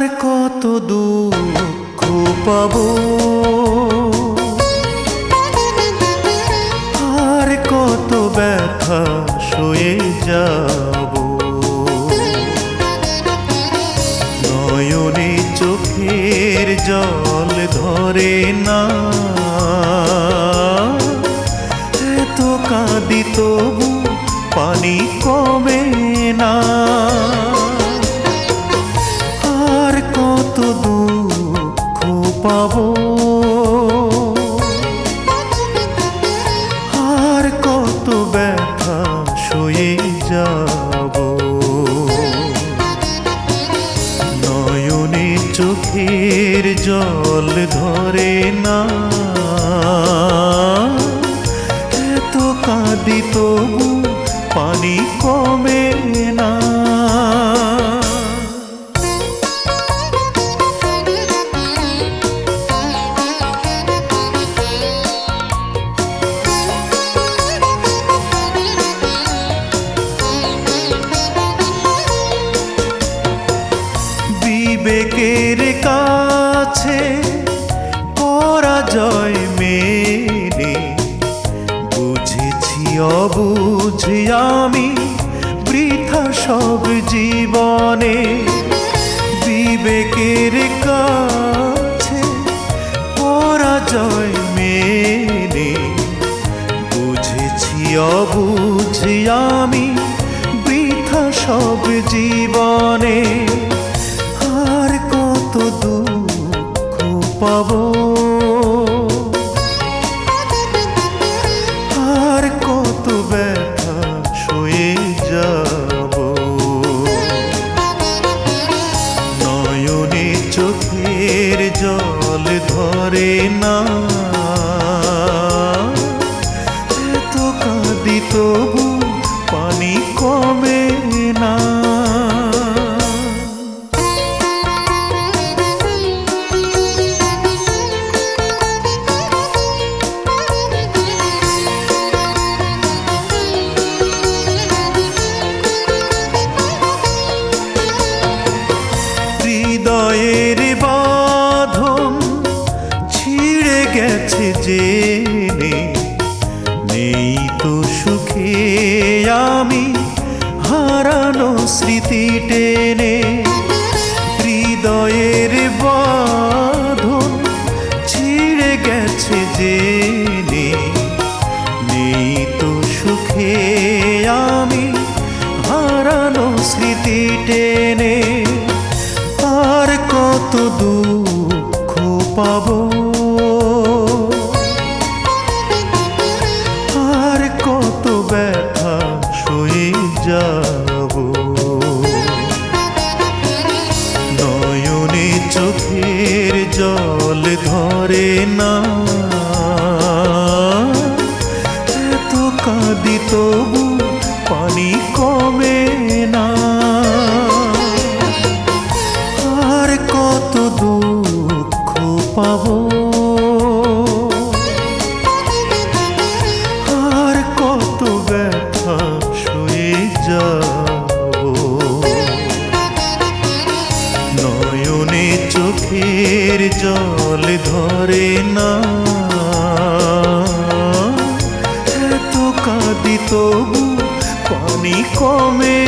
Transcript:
কত দুঃখ পাবো? আর কত ব্যথা সয়ে যাব? নয়নে চোখের জল ধরে না। এত কাঁদি পানি কমে না। পাবো। আর কত ব্যথা সয়ে যাব। নয়নে চোখের জল ধরে না। এত কাঁদি তবু পানি বিবেকের কাছে পরাজয় মেনে। বুঝেছি, অবুঝে, আমি বৃথা সব জীবনে। বিবেকের কাছে পরাজয় মেনে। বুঝেছি, অবুঝে, আমি বৃথা সব জীবনে। চোখের জল ধরে না। এত কাঁদি তবু পানি কমে না। গেছে জেনে, নেই তো সুখে আমি হারানো স্মৃতি টেনে। হৃদয়ের বাঁধন ছিঁড়ে গেছে জেনে, নেই তো সুখে আমি হারানো স্মৃতি টেনে। আর কত দুঃখ জল ধরে না। এত কাঁদি তবু নয়নে চোখের জল ধরে না। এত কাঁদি তবু পানি কমে